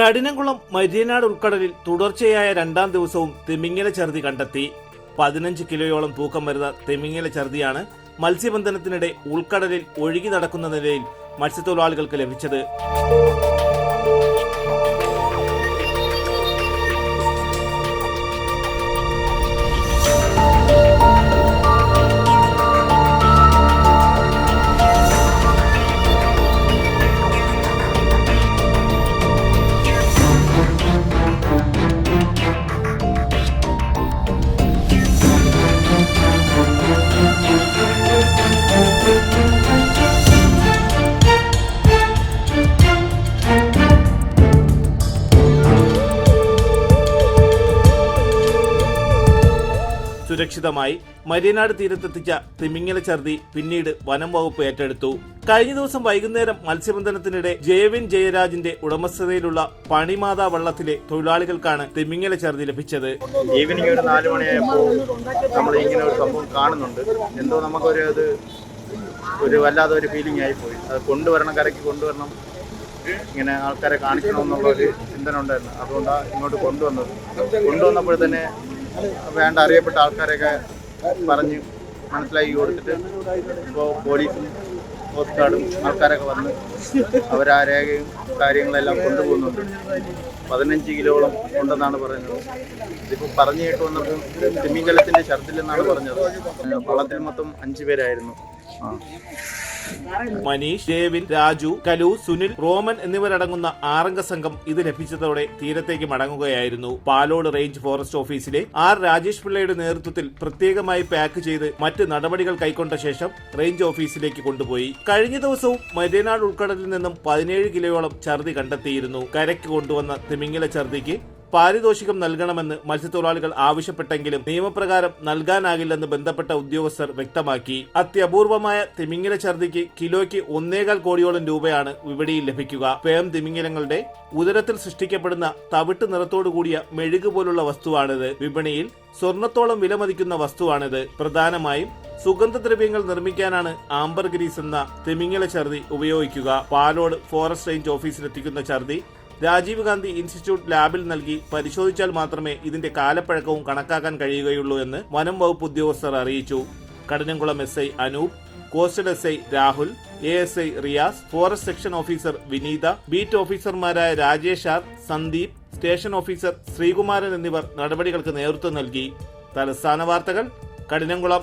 കഠിനംകുളം മരിയനാട് ഉൾക്കടലിൽ തുടർച്ചയായ രണ്ടാം ദിവസവും തിമിങ്ങല ചർദി കണ്ടെത്തി. പതിനഞ്ച് കിലോയോളം തൂക്കം വരുന്ന തിമിങ്ങല ചർദിയാണ് മത്സ്യബന്ധനത്തിനിടെ ഉൾക്കടലിൽ ഒഴുകി നടക്കുന്ന നിലയിൽ മത്സ്യത്തൊഴിലാളികൾക്ക് ലഭിച്ചത്. സുരക്ഷിതമായി മരിയനാട് തീരത്തെത്തിച്ച തിമിങ്ങല ചർദി പിന്നീട് വനം വകുപ്പ് ഏറ്റെടുത്തു. കഴിഞ്ഞ ദിവസം വൈകുന്നേരം മത്സ്യബന്ധനത്തിനിടെ ജയവിൻ ജയരാജിന്റെ ഉടമസ്ഥതയിലുള്ള പണിമാതാ വള്ളത്തിലെ തൊഴിലാളികൾക്കാണ് തിമിങ്ങല ചർദി ലഭിച്ചത്. ഈവനിങ് ഒരു നാല് മണിയായപ്പോൾ നമ്മൾ ഇങ്ങനെ ഒരു സംഭവം കാണുന്നുണ്ട്. എന്തോ നമുക്കൊരു അത് ഒരു വല്ലാതെ ഒരു ഫീലിംഗ് ആയിപ്പോയി അത് കൊണ്ടുവരണം കരയ്ക്ക് കൊണ്ടുവരണം ഇങ്ങനെ ആൾക്കാരെ കാണിക്കണമെന്നുള്ള ഒരു ചിന്തന ഉണ്ടായിരുന്നു അതുകൊണ്ടാണ് ഇങ്ങോട്ട് കൊണ്ടുവന്നത്. കൊണ്ടുവന്നപ്പോൾ തന്നെ വേണ്ട അറിയപ്പെട്ട ആൾക്കാരെയൊക്കെ പറഞ്ഞ് മനസ്സിലാക്കി കൊടുത്തിട്ട് ഇപ്പോൾ പോലീസും കോസ്റ്റ് ഗാർഡും ആൾക്കാരൊക്കെ വന്ന് അവരാ രേഖയും കാര്യങ്ങളെല്ലാം കൊണ്ടുപോകുന്നുണ്ട്. പതിനഞ്ച് കിലോളം ഉണ്ടെന്നാണ് പറയുന്നത്. ഇതിപ്പോൾ പറഞ്ഞു കേട്ട് വന്നപ്പോൾ തിമിംഗലത്തിന്റെ ഛർദിലെന്നാണ് പറഞ്ഞത്. വള്ളത്തിൽ മൊത്തം അഞ്ചു പേരായിരുന്നു. ആ. മനീഷ് ദേവിൻ രാജു കലു സുനിൽ റോമൻ എന്നിവരടങ്ങുന്ന ആറംഗ സംഘം ഇത് ലഭിച്ചതോടെ തീരത്തേക്ക് മടങ്ങുകയായിരുന്നു. പാലോട് റേഞ്ച് ഫോറസ്റ്റ് ഓഫീസിലെ ആർ രാജേഷ് പിള്ളയുടെ നേതൃത്വത്തിൽ പ്രത്യേകമായി പാക്ക് ചെയ്ത് മറ്റ് നടപടികൾ കൈക്കൊണ്ട ശേഷം റേഞ്ച് ഓഫീസിലേക്ക് കൊണ്ടുപോയി. കഴിഞ്ഞ ദിവസവും മരിയനാട് ഉൾക്കടലിൽ നിന്നും പതിനേഴ് കിലോയോളം ഛർദി കണ്ടെത്തിയിരുന്നു. കരയ്ക്ക് കൊണ്ടുവന്ന തിമിംഗല ഛർദിക്ക് പാരിതോഷികം നൽകണമെന്ന് മത്സ്യത്തൊഴിലാളികൾ ആവശ്യപ്പെട്ടെങ്കിലും നിയമപ്രകാരം നൽകാനാകില്ലെന്ന് ബന്ധപ്പെട്ട ഉദ്യോഗസ്ഥർ വ്യക്തമാക്കി. അത്യപൂർവമായ തിമിംഗല ഛർദിക്ക് കിലോയ്ക്ക് ഒന്നേകാൽ കോടിയോളം രൂപയാണ് വിപണിയിൽ ലഭിക്കുക. പേം തിമിംഗലങ്ങളുടെ ഉദരത്തിൽ സൃഷ്ടിക്കപ്പെടുന്ന തവിട്ട് നിറത്തോടു കൂടിയ മെഴുക് പോലുള്ള വസ്തുവാണിത്. വിപണിയിൽ സ്വർണത്തോളം വിലമതിക്കുന്ന വസ്തുവാണിത്. പ്രധാനമായും സുഗന്ധദ്രവ്യങ്ങൾ നിർമ്മിക്കാനാണ് ആംബർ ഗ്രീസ് എന്ന തിമിംഗല ഛർദി ഉപയോഗിക്കുക. പാലോട് ഫോറസ്റ്റ് റേഞ്ച് ഓഫീസിലെത്തിക്കുന്ന ഛർദി രാജീവ് ഗാന്ധി ഇൻസ്റ്റിറ്റ്യൂട്ട് ലാബിൽ നൽകി പരിശോധിച്ചാൽ മാത്രമേ ഇതിന്റെ കാലപ്പഴക്കവും കണക്കാക്കാൻ കഴിയുകയുള്ളൂ എന്ന് വനം വകുപ്പ് ഉദ്യോഗസ്ഥർ അറിയിച്ചു. Kadinamkulam S I Anoop coastal S I Rahul A S I Riyas forest section officer Vineetha beat ഓഫീസർമാരായ Rajesh R Sandeep station officer Sreekumaran എന്നിവർ നടപടികൾക്ക് നേതൃത്വം നൽകി. തലസ്ഥാന വാർത്തകൾ കഠിനംകുളം